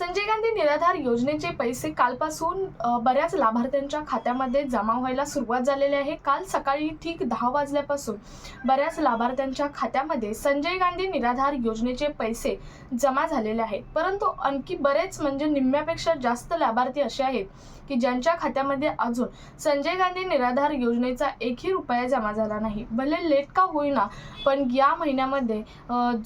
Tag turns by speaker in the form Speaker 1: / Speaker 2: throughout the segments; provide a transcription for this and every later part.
Speaker 1: संजय गांधी निराधार योजनेचे पैसे कालपासून बऱ्याच लाभार्थ्यांच्या खात्यामध्ये जमा व्हायला सुरुवात झालेली आहे. काल सकाळी ठीक दहा वाजल्यापासून बऱ्याच लाभार्थ्यांच्या खात्यामध्ये संजय गांधी निराधार योजनेचे पैसे जमा झालेले आहेत. परंतु आणखी बरेच म्हणजे निम्म्यापेक्षा जास्त लाभार्थी असे आहेत. की ज्यांच्या खात्यामध्ये अजून संजय गांधी निराधार योजनेचा एकही रुपया जमा झाला नाही. भले लेट का होईना पण या महिन्यामध्ये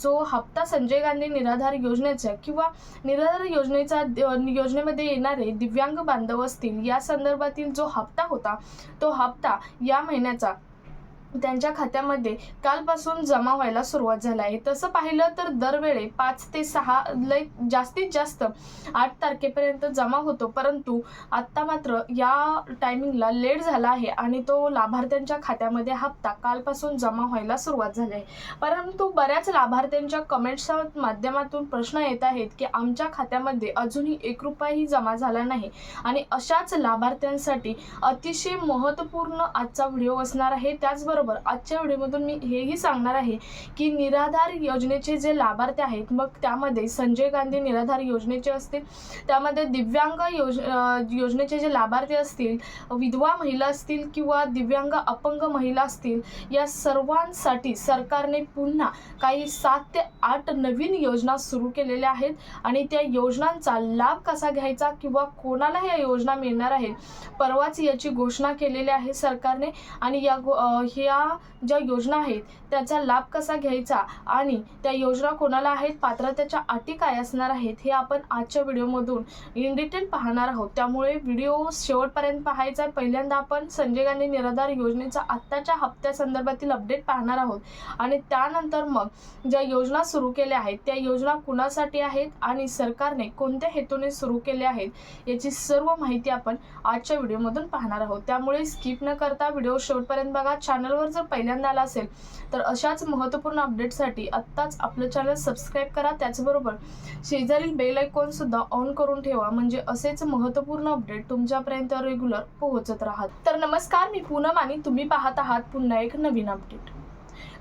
Speaker 1: जो हप्ता संजय गांधी निराधार योजनेचा किंवा निराधार योजनेचा योजनेमध्ये येणारे दिव्यांग बांधव असतील या संदर्भातील जो हप्ता होता तो हप्ता या महिन्याचा त्यांच्या खात्यामध्ये कालपासून जमा व्हायला सुरुवात झाला आहे. तसं पाहिलं तर दरवेळे पाच ते सहा लय जास्तीत जास्त आठ तारखेपर्यंत जमा होतो. परंतु आत्ता मात्र या टायमिंगला लेट झाला आहे आणि तो लाभार्थ्यांच्या खात्यामध्ये हप्ता कालपासून जमा व्हायला सुरुवात झाली आहे. परंतु बऱ्याच लाभार्थ्यांच्या कमेंट्सच्या माध्यमातून प्रश्न येत आहेत की आमच्या खात्यामध्ये अजूनही एक रुपयाही जमा झाला नाही आणि अशाच लाभार्थ्यांसाठी अतिशय महत्त्वपूर्ण आजचा व्हिडिओ असणार आहे. त्याचबरोबर आजच्या व्हिडिओमधून मी हेही सांगणार आहे की निराधार योजनेचे जे लाभार्थी आहेत मग त्यामध्ये संजय गांधी निराधार योजनेचे असतील त्यामध्ये दिव्यांग योज योजनेचे जे लाभार्थी असतील विधवा महिला असतील किंवा दिव्यांग अपंग महिला असतील या सर्वांसाठी सरकारने पुन्हा काही सात ते आठ नवीन योजना सुरू केलेल्या आहेत आणि त्या योजनांचा लाभ कसा घ्यायचा किंवा कोणाला या योजना मिळणार आहेत परवाच याची घोषणा केलेली आहे सरकारने आणि या गो- ह्या ह्या ज्या योजना आहेत त्याचा लाभ कसा घ्यायचा आणि त्या योजना कोणाला आहेत पात्रतेच्या अटी काय असणार आहेत हे आपण आजच्या व्हिडिओमधून इन डिटेल पाहणार आहोत. त्यामुळे व्हिडिओ शेवटपर्यंत पाहायचा आहे. पहिल्यांदा आपण संजय गांधी निराधार योजनेचा आत्ताच्या हप्त्यासंदर्भातील अपडेट पाहणार आहोत. आणि त्यानंतर मग ज्या योजना सुरू केल्या आहेत त्या योजना कुणासाठी आहेत आणि सरकारने कोणत्या हेतूने सुरू केल्या आहेत याची सर्व माहिती आपण आजच्या व्हिडिओमधून पाहणार आहोत. त्यामुळे स्किप न करता व्हिडिओ शेवटपर्यंत बघा. चॅनलवर जर पहिल्यांदा आला असेल तर अशाच महत्त्वपूर्ण अपडेटसाठी आत्ताच आपलं चॅनल सबस्क्राईब करा. त्याचबरोबर शेजारील बेल आयकॉनसुद्धा ऑन करून ठेवा. म्हणजे असेच महत्त्वपूर्ण अपडेट तुमच्यापर्यंत रेग्युलर पोहोचत राहत. तर नमस्कार मी पूनम आणि तुम्ही पाहत आहात पुन्हा एक नवीन अपडेट.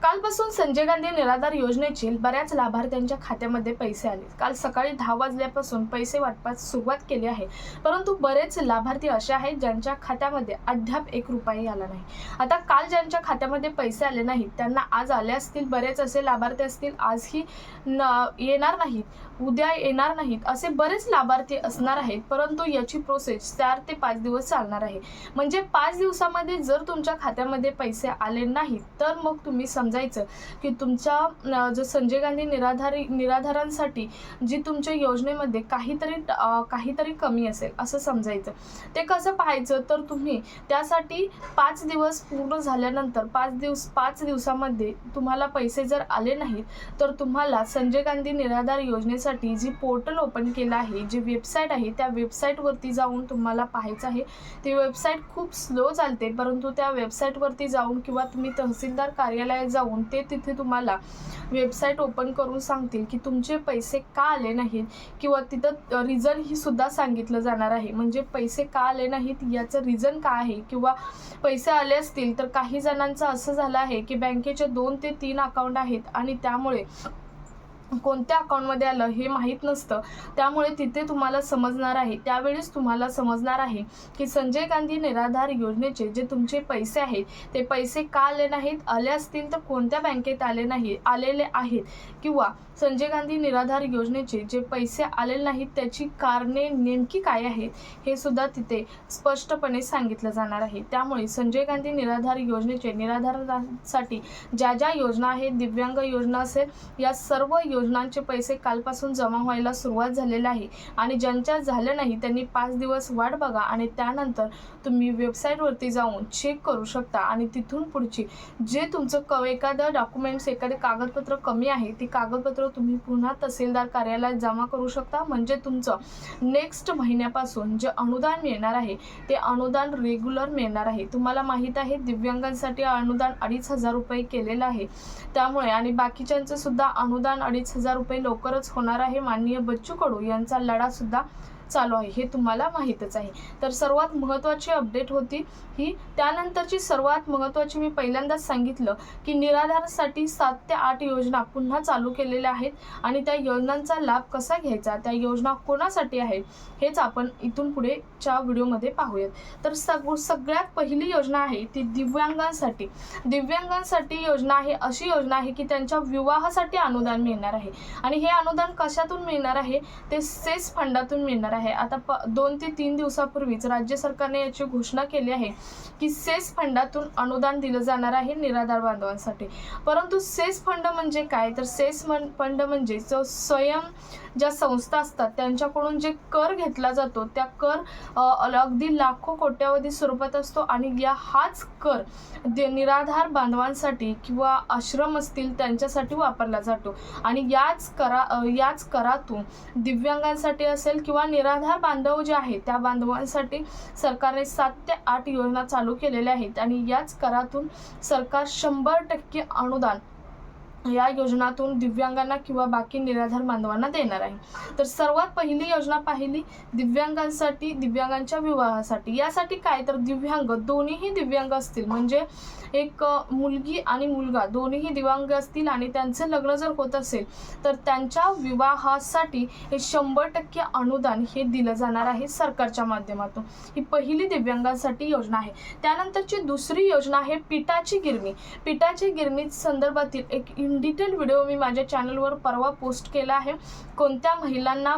Speaker 1: कालपासून संजय गांधी निराधार योजनेची बऱ्याच लाभार्थ्यांच्या खात्यामध्ये पैसे आले. काल सकाळी दहा वाजल्यापासून पैसे वाटपास सुरुवात केली आहे. परंतु बरेच लाभार्थी असे आहेत ज्यांच्या खात्यामध्ये अद्याप एक रुपयाही आला नाही. आता काल ज्यांच्या खात्यामध्ये पैसे आले नाहीत त्यांना आज आले असतील बरेच असे लाभार्थी असतील आजही न येणार नाहीत उद्या येणार नाहीत असे बरेच लाभार्थी असणार आहेत. परंतु याची प्रोसेस चार ते पाच दिवस चालणार आहे. म्हणजे पाच दिवसामध्ये जर तुमच्या खात्यामध्ये पैसे आले नाहीत तर मग तुम्ही समजा समजायचं की तुमच्या जो संजय गांधी निराधारी निराधारांसाठी जी तुमच्या योजनेमध्ये काहीतरी काहीतरी कमी असेल असं समजायचं. ते कसं पाहायचं? तर तुम्ही त्यासाठी पाच दिवस पूर्ण झाल्यानंतर पाच दिवस पाच दिवसामध्ये तुम्हाला पैसे जर आले नाहीत तर तुम्हाला संजय गांधी निराधार योजनेसाठी जी पोर्टल ओपन केलं आहे जी वेबसाईट आहे त्या वेबसाईटवरती जाऊन तुम्हाला पाहायचं आहे. ती वेबसाईट खूप स्लो चालते परंतु त्या वेबसाईटवरती जाऊन किंवा तुम्ही तहसीलदार कार्यालयात जाऊन ते तिथे तुम्हाला वेबसाईट ओपन करून सांगतील की तुमचे पैसे का आले नाहीत किंवा तिथं रिझन ही सुद्धा सांगितलं जाणार आहे. म्हणजे पैसे का आले नाहीत याचं रिझन काय आहे? किंवा पैसे आले असतील तर काही जणांचं असं झालं आहे की बँकेचे दोन ते तीन अकाउंट आहेत आणि त्यामुळे कोणत्या अकाउंटमध्ये आलं हे माहीत नसतं. त्यामुळे तिथे तुम्हाला समजणार आहे. त्यावेळेस तुम्हाला समजणार आहे की संजय गांधी निराधार योजनेचे जे तुमचे पैसे आहेत ते पैसे का आले नाहीत? आले असतील तर कोणत्या बँकेत आले नाही आलेले आहेत? किंवा संजय गांधी निराधार योजनेचे जे पैसे आलेले नाहीत त्याची कारणे नेमकी काय आहेत? हे सुद्धा तिथे स्पष्टपणे सांगितलं जाणार आहे. त्यामुळे संजय गांधी निराधार योजनेचे निराधारासाठी ज्या ज्या योजना आहेत दिव्यांग योजना असेल या सर्व योजना योजनांचे पैसे कालपासून जमा व्हायला सुरुवात झालेली आहे. आणि ज्यांच्या झालं नाही त्यांनी पाच दिवस वाट बघा आणि त्यानंतर तुम्ही वेबसाईटवरती जाऊन चेक करू शकता. आणि तिथून पुढची जे तुमचं क एखादं डॉक्युमेंट्स एखादे कागदपत्र कमी आहे ती कागदपत्र तुम्ही पुन्हा तहसीलदार कार्यालयात जमा करू शकता. म्हणजे तुमचं नेक्स्ट महिन्यापासून जे अनुदान मिळणार आहे ते अनुदान रेग्युलर मिळणार आहे. तुम्हाला माहीत आहे दिव्यांगांसाठी अनुदान अडीच हजार रुपये केलेलं आहे. त्यामुळे आणि बाकीच्यांचं सुद्धा अनुदान अडीच हजार रुपये लवकरच होणार आहे. माननीय बच्चू कडू यांचा लढा सुद्धा चालू आहे हे तुम्हाला माहीतच आहे. तर सर्वात महत्त्वाची अपडेट होती ही त्यानंतरची सर्वात महत्त्वाची मी पहिल्यांदाच सांगितलं की निराधारसाठी सात ते आठ योजना पुन्हा चालू केलेल्या आहेत आणि त्या योजनांचा लाभ कसा घ्यायचा त्या योजना कोणासाठी आहेत हेच आपण इथून पुढेच्या व्हिडिओमध्ये पाहूयात. तर सग सगळ्यात पहिली योजना आहे ती दिव्यांगांसाठी. दिव्यांगांसाठी योजना आहे अशी योजना आहे की त्यांच्या विवाहासाठी अनुदान मिळणार आहे. आणि हे अनुदान कशातून मिळणार आहे ते सेस फंडातून मिळणार आहे. आहे. आता प दोन ते तीन दिवसापूर्वीच राज्य सरकारने याची घोषणा केली आहे की सेस फंडातून अनुदान दिलं जाणार आहे निराधार बांधवांसाठी. परंतु सेस फंड म्हणजे काय? तर सेस फंड म्हणजे जो स्वयं ज्या संस्था असतात त्यांच्याकडून जे कर घेतला जातो त्या कर अगदी लाखो कोट्यावधी स्वरूपात असतो आणि या हाच कर दे निराधार बांधवांसाठी किंवा आश्रम असतील त्यांच्यासाठी वापरला जातो. आणि याच करा याच करातून दिव्यांगांसाठी असेल किंवा निराधार बांधव जे आहेत त्या बांधवांसाठी सरकारने सात ते आठ योजना चालू केलेल्या आहेत आणि याच करातून सरकार शंभर टक्के अनुदान या योजनातून दिव्यांगांना किंवा बाकी निराधार बांधवांना देणार आहे. तर सर्वात पहिली योजना पाहिली दिव्यांगांसाठी दिव्यांगांच्या विवाहासाठी. यासाठी काय? तर दिव्यांग दोन्हीही दिव्यांग असतील. म्हणजे एक मुलगी आणि मुलगा. दोन्हीही दिव्यांग असतील आणि त्यांचं लग्न जर होत असेल तर त्यांच्या विवाहासाठी हे शंभर टक्के अनुदान हे दिलं जाणार आहे सरकारच्या माध्यमातून. ही पहिली दिव्यांगांसाठी योजना आहे. त्यानंतरची दुसरी योजना आहे पिठाची गिरणी. पिठाची गिरणी संदर्भातील एक इन डिटेल व्हिडिओ मी माझ्या चॅनलवर परवा पोस्ट केला आहे. कोणत्या महिलांना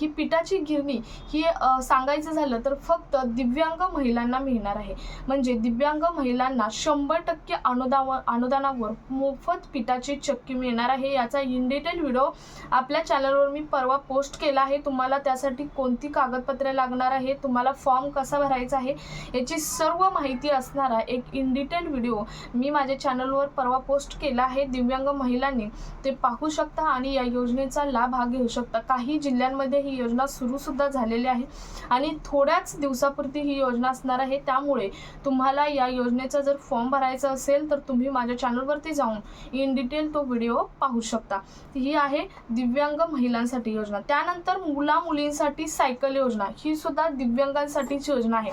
Speaker 1: ही पिठाची गिरणी ही सांगायचं झालं तर फक्त दिव्यांग महिलांना मिळणार आहे. म्हणजे दिव्यांग महिलांना शंभर टक्के अनुदानावर अनुदानावर मोफत पिठाची चक्की मिळणार आहे. याचा इन डिटेल व्हिडिओ आपल्या चॅनलवर मी परवा पोस्ट केला आहे. तुम्हाला त्यासाठी कोणती कागदपत्रे लागणार आहे तुम्हाला फॉर्म कसा भरायचा आहे याची सर्व माहिती असणारा एक इन डिटेल व्हिडिओ मी माझ्या चॅनलवर परवा पोस्ट केला आहे. दिव्यांग महिलांनी ते पाहू शकता आणि या योजनेचा लाभ हा घेऊ शकता. काही जिल्ह्यांमध्ये ही योजना सुरू सुद्धा झालेली आहे आणि थोड्याच दिवसापुरती ही योजना असणार आहे. त्यामुळे तुम्हाला या योजनेचा जर फॉर्म भरायचा असेल तर तुम्ही माझ्या चॅनलवरती जाऊन इन डिटेल तो व्हिडिओ पाहू शकता. ही आहे दिव्यांग महिलांसाठी योजना. त्यानंतर मुला मुलींसाठी सायकल योजना. ही सुद्धा दिव्यांगांसाठीची योजना आहे.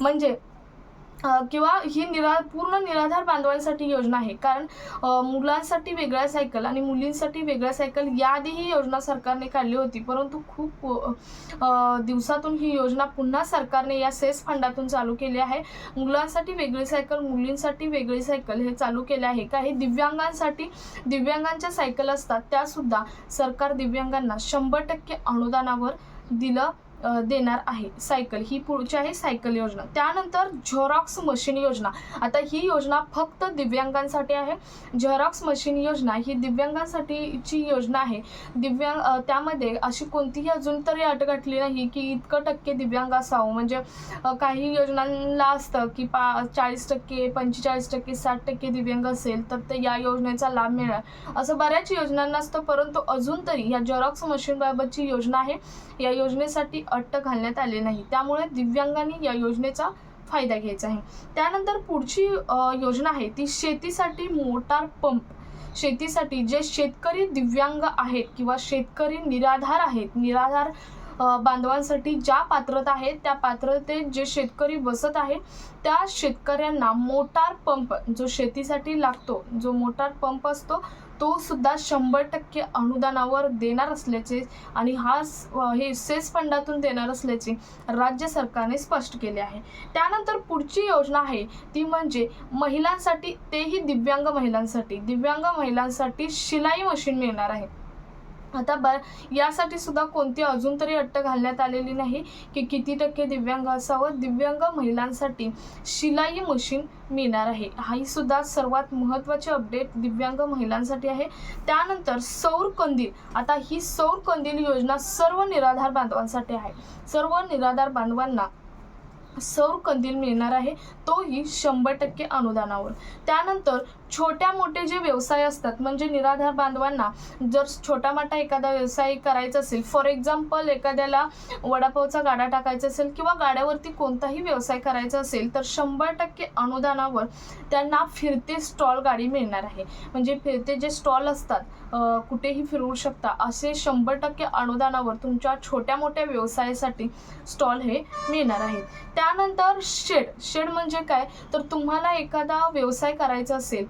Speaker 1: म्हणजे किंवा ही निरा पूर्ण निराधार बांधवांसाठी योजना आहे. कारण मुलांसाठी वेगळ्या सायकल आणि मुलींसाठी वेगळ्या सायकल याआधी ही योजना सरकारने काढली होती. परंतु खूप दिवसातून ही योजना पुन्हा सरकारने या सेस फंडातून चालू केली आहे. मुलांसाठी वेगळी सायकल मुलींसाठी वेगळी सायकल हे चालू केले आहे. काही दिव्यांगांसाठी दिव्यांगांच्या सायकल असतात. त्यासुद्धा सरकार दिव्यांगांना शंभर टक्के अनुदानावर दिलं देणार आहे. सायकल ही पुढची आहे सायकल योजना. त्यानंतर झेरॉक्स मशीन योजना. आता ही योजना फक्त दिव्यांगांसाठी आहे. झेरॉक्स मशीन योजना ही दिव्यांगांसाठीची योजना आहे. दिव्यांग त्यामध्ये अशी कोणतीही अजून तरी अट घातली नाही की इतकं टक्के दिव्यांग असावं. म्हणजे काही योजनांना असतं की पा चाळीस टक्के पंचेचाळीस टक्के साठ टक्के दिव्यांग असेल तर ते या योजनेचा लाभ मिळणार असं बऱ्याच योजनांना असतं परंतु अजून तरी या झेरॉक्स मशीनबाबतची योजना आहे. या योजनेसाठी अट घालण्यात आली नाही. त्यामुळे दिव्यांगांनी या योजनेचा फायदा घ्यायचा आहे. त्यानंतर पुढची योजना आहे ती शेतीसाठी मोटार पंप. शेतीसाठी जे शेतकरी दिव्यांग आहेत किंवा शेतकरी निराधार आहेत निराधार बांधवांसाठी ज्या पात्रता आहेत त्या पात्रतेत जे शेतकरी बसत आहे त्या शेतकऱ्यांना मोटार पंप जो शेतीसाठी लागतो जो मोटार पंप असतो तो सुद्धा शंभर टक्के अनुदानावर देणार असल्याचे आणि हा हे सेस फंडातून देणार असल्याचे राज्य सरकारने स्पष्ट केले आहे. त्यानंतर पुढची योजना आहे ती म्हणजे महिलांसाठी तेही दिव्यांग महिलांसाठी दिव्यांग महिलांसाठी शिलाई मशीन मिळणार आहे. आता ब यासाठी सुद्धा कोणती अजून तरी अट्ट घालण्यात आलेली नाही की किती टक्के दिव्यांग असावं? दिव्यांग महिलांसाठी शिलाई मशीन मिळणार आहे. हाही सुद्धा सर्वात महत्त्वाची अपडेट दिव्यांग महिलांसाठी आहे. त्यानंतर सौर कंदील. आता ही सौर कंदील योजना सर्व निराधार बांधवांसाठी आहे. सर्व निराधार बांधवांना सौर कंदील मिळणार आहे. तोही शंभर टक्के अनुदानावर. त्यानंतर छोट्या मोठे जे व्यवसाय असतात म्हणजे निराधार बांधवांना जर छोटा मोठा एखादा व्यवसाय करायचा असेल फॉर एक्झाम्पल एखाद्याला वडापावचा गाडा टाकायचा असेल किंवा गाड्यावरती कोणताही व्यवसाय करायचा असेल तर शंभर टक्के अनुदानावर त्यांना फिरते स्टॉल गाडी मिळणार आहे. म्हणजे फिरते जे स्टॉल असतात कुठेही फिरवू शकता असे शंभर टक्के अनुदानावर तुमच्या छोट्या मोठ्या व्यवसायासाठी स्टॉल हे मिळणार आहेत. त्यानंतर शेड. शेड म्हणजे काय? तर तुम्हाला एखादा व्यवसाय करायचा असेल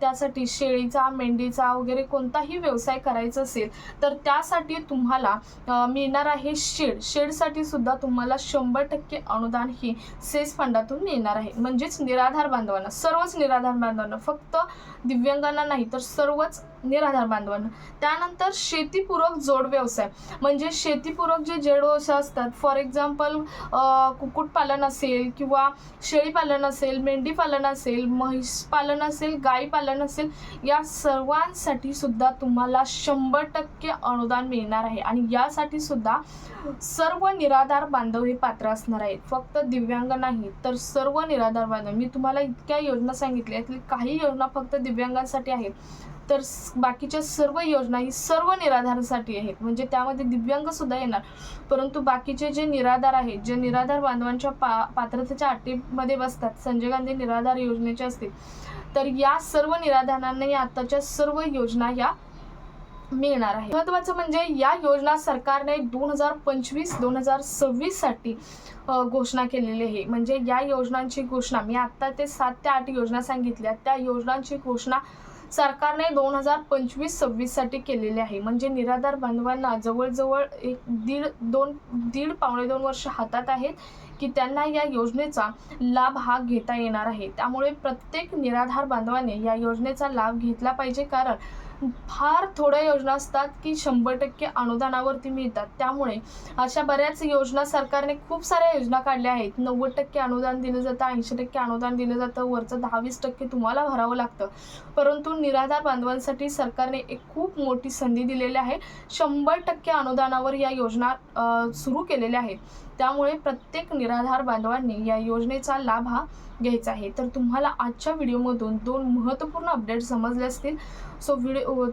Speaker 1: त्यासाठी शेळीचा मेंढीचा वगैरे कोणताही व्यवसाय करायचा असेल तर त्यासाठी तुम्हाला मिळणार आहे शेड. शेडसाठी सुद्धा तुम्हाला शंभर टक्के अनुदान हे सेस फंडातून मिळणार आहे. म्हणजेच निराधार बांधवांना सर्वच निराधार बांधवांना फक्त दिव्यांगांना नाही तर सर्वच निराधार बांधवांना त्यानंतर शेतीपूरक जोड व्यवसाय. म्हणजे शेतीपूरक जे जोड व्यवसाय असतात फॉर एक्झाम्पल कुक्कुटपालन असेल किंवा शेळीपालन असेल मेंढीपालन असेल म्हैस पालन असेल गाई पालन असेल या सर्वांसाठी सुद्धा तुम्हाला शंभर टक्के अनुदान मिळणार आहे. आणि यासाठी सुद्धा सर्व निराधार बांधव हे पात्र असणार आहेत. फक्त दिव्यांग नाही तर सर्व निराधार बांधव. मी तुम्हाला इतक्या योजना सांगितल्या यातली काही योजना फक्त दिव्यांगांसाठी आहेत. तर बाकीच्या सर्व योजना ही सर्व निराधारासाठी आहेत. म्हणजे त्यामध्ये दिव्यांग सुद्धा येणार. परंतु बाकीचे जे निराधार आहेत जे निराधार बांधवांच्या पा पात्रतेच्या अटीमध्ये बसतात संजय गांधी निराधार योजनेचे असतील तर या सर्व निराधारांना या आताच्या सर्व योजना या मिळणार आहे महत्वाचं म्हणजे या योजना सरकारने दोन हजार पंचवीस दोन हजार सव्वीससाठी घोषणा केलेली आहे. म्हणजे या योजनांची घोषणा मी आत्ता ते सात ते आठ योजना सांगितल्या त्या योजनांची घोषणा सरकारने दोन हजार पंचवीस सव्वीससाठी केलेले आहे. म्हणजे निराधार बांधवांना जवळजवळ एक दीड दोन दीड पावणे दोन वर्ष हातात आहेत की त्यांना या योजनेचा लाभ हा घेता येणार आहे. त्यामुळे प्रत्येक निराधार बांधवाने या योजनेचा लाभ घेतला पाहिजे. कारण फार थोड्या योजना असतात की शंभर टक्के अनुदानावरती मिळतात. त्यामुळे अशा बऱ्याच योजना सरकारने खूप साऱ्या योजना काढल्या आहेत. नव्वद टक्के अनुदान दिलं जातं ऐंशी टक्के अनुदान दिलं जातं वरचं दहा वीस टक्के तुम्हाला भरावं लागतं. परंतु निराधार बांधवांसाठी सरकारने एक खूप मोठी संधी दिलेली आहे. शंभर टक्के अनुदानावर या योजना सुरू केलेल्या आहेत. त्यामुळे प्रत्येक निराधार बांधवांनी या योजनेचा लाभ हा घ्यायचा आहे. तर तुम्हाला आजच्या व्हिडिओमधून दोन महत्त्वपूर्ण अपडेट समजले असतील. So video